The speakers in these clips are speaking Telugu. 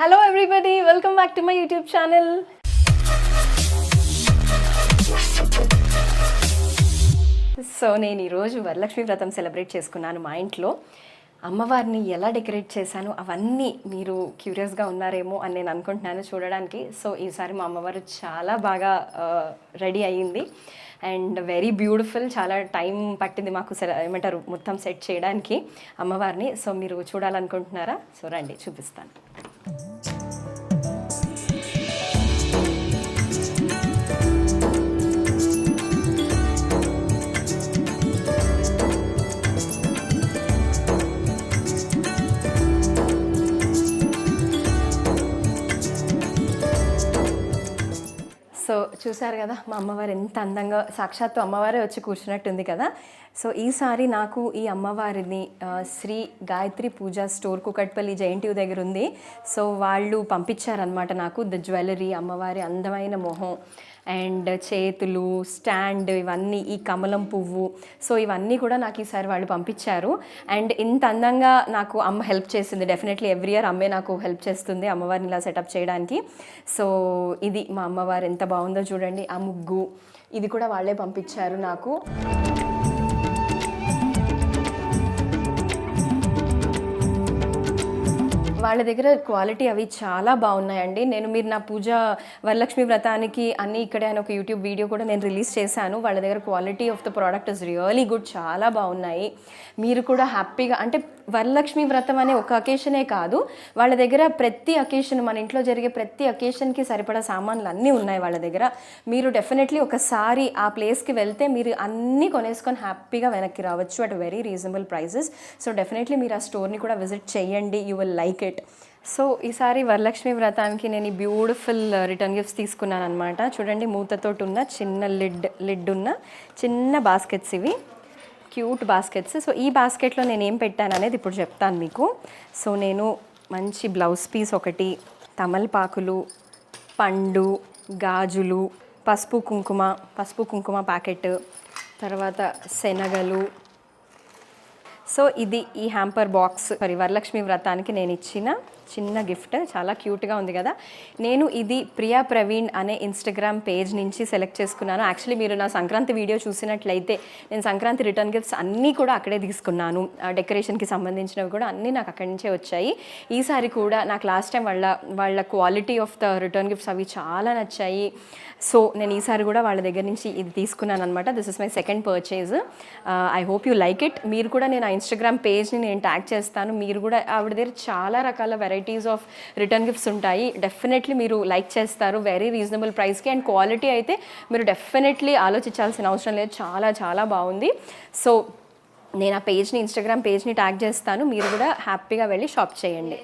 Hello everybody welcome back to my YouTube channel so నేను ఈరోజు వరలక్ష్మి వ్రతం సెలబ్రేట్ చేసుకున్నాను మా ఇంట్లో. అమ్మవారిని ఎలా డెకరేట్ చేశాను అవన్నీ మీరు క్యూరియస్గా ఉన్నారేమో అని నేను అనుకుంటున్నాను చూడడానికి. సో ఈసారి మా అమ్మవారు చాలా బాగా రెడీ అయ్యింది. అండ్ వెరీ బ్యూటిఫుల్ చాలా టైం పట్టింది మాకు సెల ఏమంటారు మొత్తం సెట్ చేయడానికి అమ్మవారిని. సో మీరు చూడాలనుకుంటున్నారా? సో రండి చూపిస్తాను. సో చూసారు కదా మా అమ్మవారు ఎంత అందంగా సాక్షాత్తు అమ్మవారే వచ్చి కూర్చున్నట్టుంది కదా. సో ఈసారి నాకు ఈ అమ్మవారిని శ్రీ గాయత్రి పూజ స్టోర్ కుకట్పల్లి జయంటివ్ దగ్గర ఉంది. సో వాళ్ళు పంపించారనమాట నాకు ద జ్యువెలరీ అమ్మవారి అందమైన మొహం అండ్ చేతులు స్టాండ్ ఇవన్నీ ఈ కమలం పువ్వు. సో ఇవన్నీ కూడా నాకు ఈసారి వాళ్ళు పంపించారు. అండ్ ఇంత అందంగా నాకు అమ్మ హెల్ప్ చేసింది. డెఫినెట్లీ ఎవ్రీ ఇయర్ అమ్మే నాకు హెల్ప్ చేస్తుంది అమ్మవారిని ఇలా సెటప్ చేయడానికి. సో ఇది మా అమ్మవారు ఎంత బాగుందో చూడండి. ఆ ముగ్గు ఇది కూడా వాళ్ళే పంపించారు నాకు. వాళ్ళ దగ్గర క్వాలిటీ అవి చాలా బాగున్నాయండి. నేను మీరు నా పూజ వరలక్ష్మి వ్రతానికి అన్ని ఇక్కడే అని ఒక యూట్యూబ్ వీడియో కూడా నేను రిలీజ్ చేశాను. వాళ్ళ దగ్గర quality of the product is really good చాలా బాగున్నాయి. మీరు కూడా హ్యాపీగా అంటే వరలక్ష్మి వ్రతం అనే ఒక అకేషనే కాదు వాళ్ళ దగ్గర ప్రతి అకేషన్ మన ఇంట్లో జరిగే ప్రతి అకేషన్కి సరిపడా సామాన్లు అన్నీ ఉన్నాయి వాళ్ళ దగ్గర. మీరు డెఫినెట్లీ ఒకసారి ఆ ప్లేస్కి వెళ్తే మీరు అన్నీ కొనేసుకొని హ్యాపీగా వెనక్కి రావచ్చు at very reasonable prices. So definitely మీరు ఆ స్టోర్ని కూడా విజిట్ చేయండి. You will like it. So ఈసారి వరలక్ష్మి వ్రతానికి నేను ఈ బ్యూటిఫుల్ రిటర్న్ గిఫ్ట్స్ తీసుకున్నాను అనమాట చూడండి మూతతోటి ఉన్న చిన్న లిడ్ లిడ్ ఉన్న చిన్న బాస్కెట్స్ ఇవి. క్యూట్ బాస్కెట్స్ సో ఈ బాస్కెట్లో నేను ఏం పెట్టాను అనేది ఇప్పుడు చెప్తాను మీకు. సో నేను మంచి బ్లౌజ్ పీస్ ఒకటి తమలపాకులు పండు గాజులు పసుపు కుంకుమ పసుపు కుంకుమ ప్యాకెట్ తర్వాత శనగలు సో ఇది ఈ హ్యాంపర్ బాక్స్ మరి వరలక్ష్మి వ్రతానికి నేను ఇచ్చిన చిన్న గిఫ్ట్ చాలా క్యూట్గా ఉంది కదా. నేను ఇది ప్రియా ప్రవీణ్ అనే ఇన్స్టాగ్రామ్ పేజ్ నుంచి సెలెక్ట్ చేసుకున్నాను. యాక్చువల్లీ మీరు నా సంక్రాంతి వీడియో చూసినట్లయితే నేను సంక్రాంతి రిటర్న్ గిఫ్ట్స్ అన్నీ కూడా అక్కడే తీసుకున్నాను. ఆ డెకరేషన్కి సంబంధించినవి కూడా అన్నీ నాకు అక్కడి నుంచే వచ్చాయి. ఈసారి కూడా నాకు లాస్ట్ టైం వాళ్ళ వాళ్ళ quality of the return gifts అవి చాలా నచ్చాయి. సో నేను ఈసారి కూడా వాళ్ళ దగ్గర నుంచి ఇది తీసుకున్నాను అనమాట this is my second purchase I hope you like it మీరు కూడా నేను ఆ ఇన్స్టాగ్రామ్ పేజ్ని నేను ట్యాగ్ చేస్తాను. మీరు కూడా ఆవిడ దగ్గర చాలా రకాల variety varieties of return gifts ఉంటాయి. డెఫినెట్లీ మీరు లైక్ చేస్తారు. వెరీ రీజనబుల్ ప్రైస్కి అండ్ క్వాలిటీ అయితే మీరు డెఫినెట్లీ ఆలోచించాల్సిన అవసరం లేదు. చాలా చాలా బాగుంది. సో నేను ఆ పేజ్ని ఇన్స్టాగ్రామ్ పేజ్ని ట్యాగ్ చేస్తాను. మీరు కూడా హ్యాపీగా వెళ్ళి షాప్ చేయండి.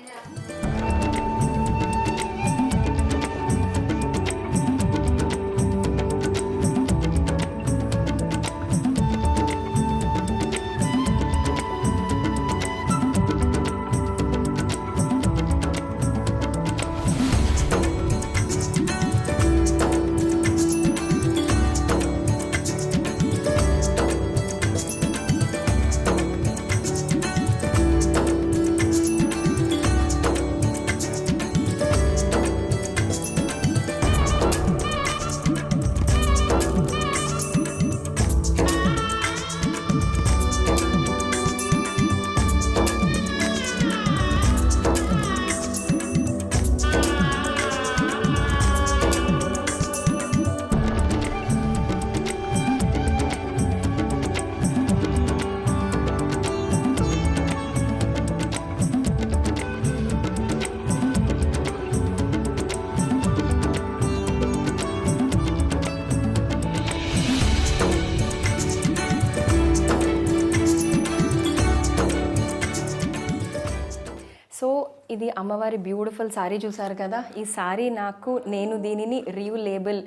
సో ఇది అమ్మవారి బ్యూటిఫుల్ శారీ చూసారు కదా? ఈ శారీ నాకు నేను దీనిని రియూ లేబుల్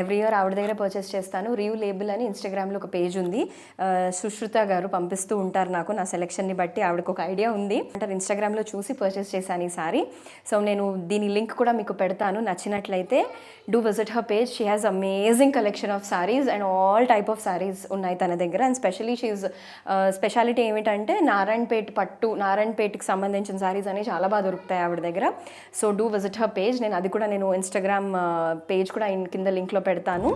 ఎవ్రీ ఇయర్ ఆవిడ దగ్గర పర్చేస్ చేస్తాను. రియూ లేబుల్ అని ఇన్స్టాగ్రామ్లో ఒక పేజ్ ఉంది. సుశ్రుత గారు పంపిస్తూ ఉంటారు నాకు నా సెలెక్షన్ని బట్టి. ఆవిడకు ఒక ఐడియా ఉంది. అంటారు ఇన్స్టాగ్రామ్లో చూసి పర్చేస్ చేశాను ఈ శారీ సో నేను దీని లింక్ కూడా మీకు పెడతాను. నచ్చినట్లయితే do visit her page she has amazing collection of saris and all type of saris ఉన్నాయి తన దగ్గర. అండ్ స్పెషలీ షీజ్ స్పెషాలిటీ ఏమిటంటే నారాయణపేట్ పట్టు నారాయణపేట్కి సంబంధించిన సారీస్ అని చాలా బాగా దొరుకుతాయి ఆవిడ దగ్గర so do visit her page నేను అది కూడా నేను ఇన్స్టాగ్రామ్ పేజ్ కూడా ఇన్- కింద లింక్లో పెడతాను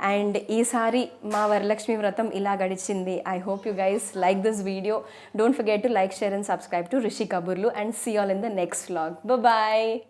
అండ్ ఈసారి మా వరలక్ష్మి వ్రతం ఇలా గడిచింది. I hope you guys like this video don't forget to like share and subscribe to Rishi Kaburlu and see all in the next vlog bye